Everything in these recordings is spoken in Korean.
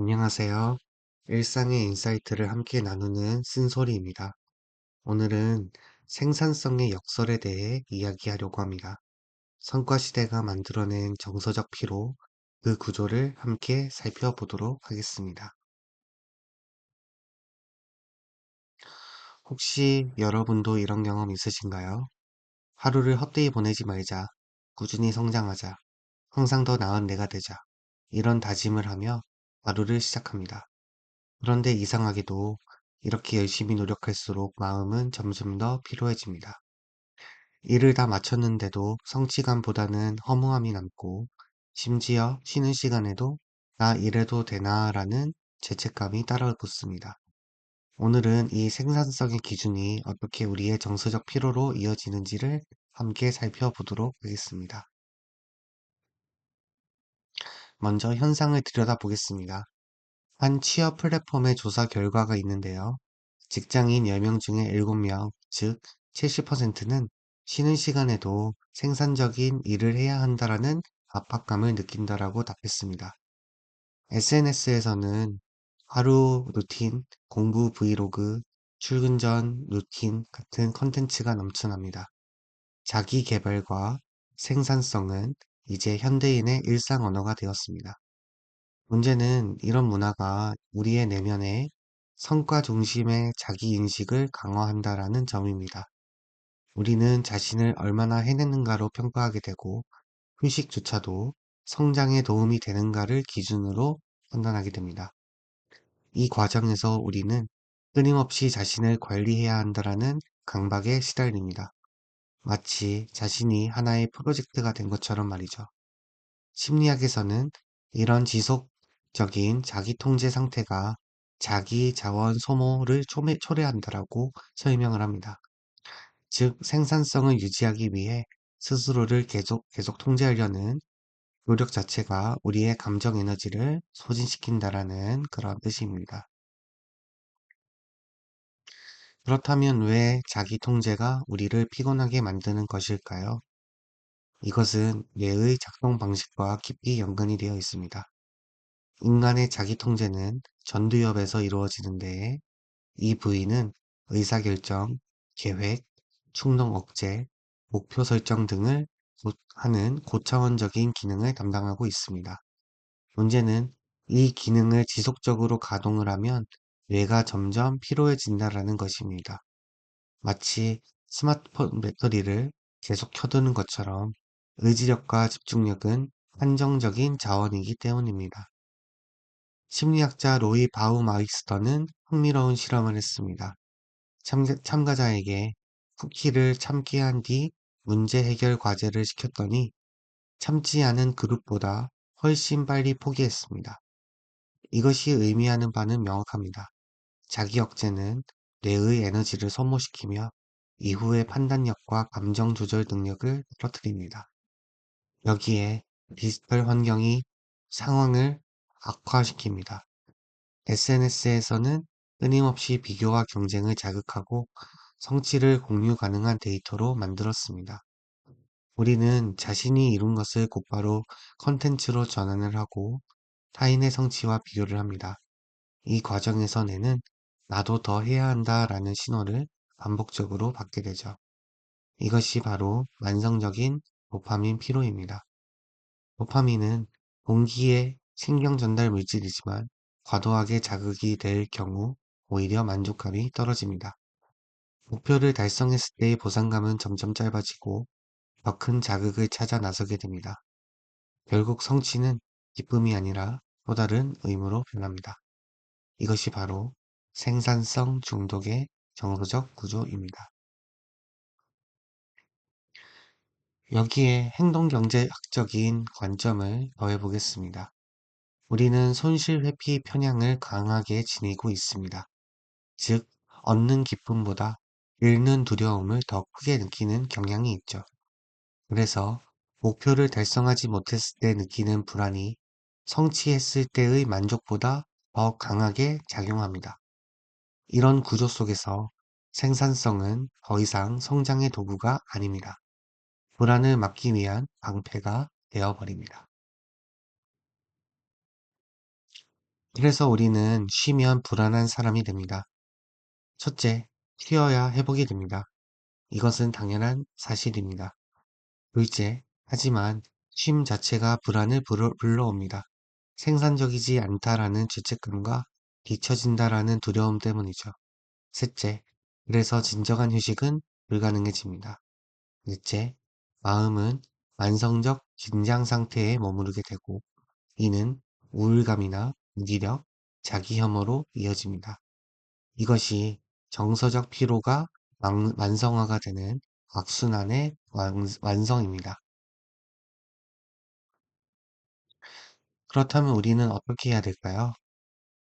안녕하세요. 일상의 인사이트를 함께 나누는 쓴소리입니다. 오늘은 생산성의 역설에 대해 이야기하려고 합니다. 성과 시대가 만들어낸 정서적 피로, 그 구조를 함께 살펴보도록 하겠습니다. 혹시 여러분도 이런 경험 있으신가요? 하루를 헛되이 보내지 말자, 꾸준히 성장하자, 항상 더 나은 내가 되자, 이런 다짐을 하며 하루를 시작합니다. 그런데 이상하게도 이렇게 열심히 노력할수록 마음은 점점 더 피로해집니다. 일을 다 마쳤는데도 성취감보다는 허무함이 남고 심지어 쉬는 시간에도 나 이래도 되나 라는 죄책감이 따라붙습니다. 오늘은 이 생산성의 기준이 어떻게 우리의 정서적 피로로 이어지는지를 함께 살펴보도록 하겠습니다. 먼저 현상을 들여다보겠습니다. 한 취업 플랫폼의 조사 결과가 있는데요. 직장인 10명 중에 7명, 즉 70%는 쉬는 시간에도 생산적인 일을 해야 한다라는 압박감을 느낀다라고 답했습니다. SNS에서는 하루 루틴, 공부 브이로그, 출근 전 루틴 같은 컨텐츠가 넘쳐납니다. 자기 개발과 생산성은 이제 현대인의 일상 언어가 되었습니다. 문제는 이런 문화가 우리의 내면에 성과 중심의 자기 인식을 강화한다라는 점입니다. 우리는 자신을 얼마나 해냈는가로 평가하게 되고 휴식조차도 성장에 도움이 되는가를 기준으로 판단하게 됩니다. 이 과정에서 우리는 끊임없이 자신을 관리해야 한다라는 강박에 시달립니다. 마치 자신이 하나의 프로젝트가 된 것처럼 말이죠. 심리학에서는 이런 지속적인 자기 통제 상태가 자기 자원 소모를 초래한다라고 설명을 합니다. 즉, 생산성을 유지하기 위해 스스로를 계속, 계속 통제하려는 노력 자체가 우리의 감정 에너지를 소진시킨다라는 그런 뜻입니다. 그렇다면 왜 자기 통제가 우리를 피곤하게 만드는 것일까요? 이것은 뇌의 작동 방식과 깊이 연관이 되어 있습니다. 인간의 자기 통제는 전두엽에서 이루어지는데 이 부위는 의사결정, 계획, 충동 억제, 목표 설정 등을 하는 고차원적인 기능을 담당하고 있습니다. 문제는 이 기능을 지속적으로 가동을 하면 뇌가 점점 피로해진다라는 것입니다. 마치 스마트폰 배터리를 계속 켜두는 것처럼 의지력과 집중력은 한정적인 자원이기 때문입니다. 심리학자 로이 바우마이스터는 흥미로운 실험을 했습니다. 참 가, 자에게 쿠키를 참게 한 뒤 문제 해결 과제를 시켰더니 참지 않은 그룹보다 훨씬 빨리 포기했습니다. 이것이 의미하는 바는 명확합니다. 자기 억제는 뇌의 에너지를 소모시키며 이후의 판단력과 감정 조절 능력을 떨어뜨립니다. 여기에 디지털 환경이 상황을 악화시킵니다. SNS에서는 끊임없이 비교와 경쟁을 자극하고 성취를 공유 가능한 데이터로 만들었습니다. 우리는 자신이 이룬 것을 곧바로 컨텐츠로 전환을 하고 타인의 성취와 비교를 합니다. 이 과정에서 뇌는 나도 더 해야 한다 라는 신호를 반복적으로 받게 되죠. 이것이 바로 만성적인 도파민 피로입니다. 도파민은 동기의 신경 전달 물질이지만 과도하게 자극이 될 경우 오히려 만족감이 떨어집니다. 목표를 달성했을 때의 보상감은 점점 짧아지고 더 큰 자극을 찾아 나서게 됩니다. 결국 성취는 기쁨이 아니라 또 다른 의무로 변합니다. 이것이 바로 생산성 중독의 정서적 구조입니다. 여기에 행동경제학적인 관점을 더해보겠습니다. 우리는 손실회피 편향을 강하게 지니고 있습니다. 즉, 얻는 기쁨보다 잃는 두려움을 더 크게 느끼는 경향이 있죠. 그래서 목표를 달성하지 못했을 때 느끼는 불안이 성취했을 때의 만족보다 더 강하게 작용합니다. 이런 구조 속에서 생산성은 더 이상 성장의 도구가 아닙니다. 불안을 막기 위한 방패가 되어버립니다. 그래서 우리는 쉬면 불안한 사람이 됩니다. 첫째, 쉬어야 회복이 됩니다. 이것은 당연한 사실입니다. 둘째, 하지만 쉼 자체가 불안을 불러, 불러옵니다. 생산적이지 않다라는 죄책감과 뒤처진다라는 두려움 때문이죠. 셋째, 그래서 진정한 휴식은 불가능해집니다. 넷째, 마음은 만성적 긴장 상태에 머무르게 되고 이는 우울감이나 무기력, 자기 혐오로 이어집니다. 이것이 정서적 피로가 완- 완성화가 되는 악순환의 완, 완성입니다. 그렇다면 우리는 어떻게 해야 될까요?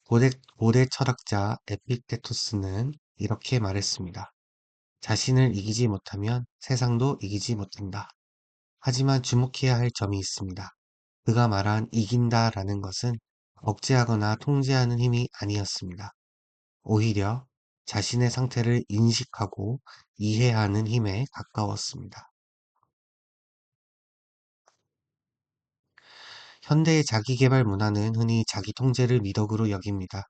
고대, 고대 철학자 에픽테토스는 이렇게 말했습니다. 자신을 이기지 못하면 세상도 이기지 못한다. 하지만 주목해야 할 점이 있습니다. 그가 말한 이긴다 라는 것은 억제하거나 통제하는 힘이 아니었습니다. 오히려 자신의 상태를 인식하고 이해하는 힘에 가까웠습니다. 현대의 자기계발 문화는 흔히 자기 통제를 미덕으로 여깁니다.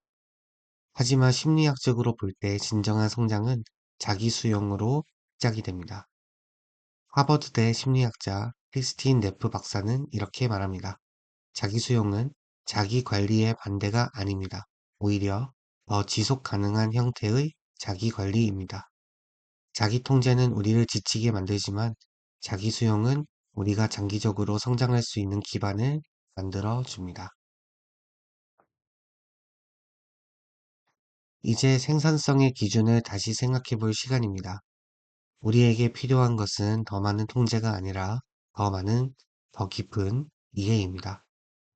하지만 심리학적으로 볼 때 진정한 성장은 자기 수용으로 시작이 됩니다. 하버드대 심리학자 크리스틴 네프 박사는 이렇게 말합니다. 자기 수용은 자기 관리의 반대가 아닙니다. 오히려 더 지속 가능한 형태의 자기 관리입니다. 자기 통제는 우리를 지치게 만들지만 자기 수용은 우리가 장기적으로 성장할 수 있는 기반을 만들어 줍니다. 이제 생산성의 기준을 다시 생각해 볼 시간입니다. 우리에게 필요한 것은 더 많은 통제가 아니라 더 많은, 더 깊은 이해입니다.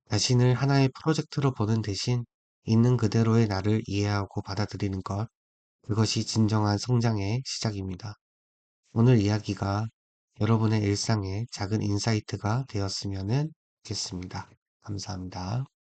자신을 하나의 프로젝트로 보는 대신 있는 그대로의 나를 이해하고 받아들이는 것, 그것이 진정한 성장의 시작입니다. 오늘 이야기가 여러분의 일상에 작은 인사이트가 되었으면 좋 겠습니다. 감사합니다.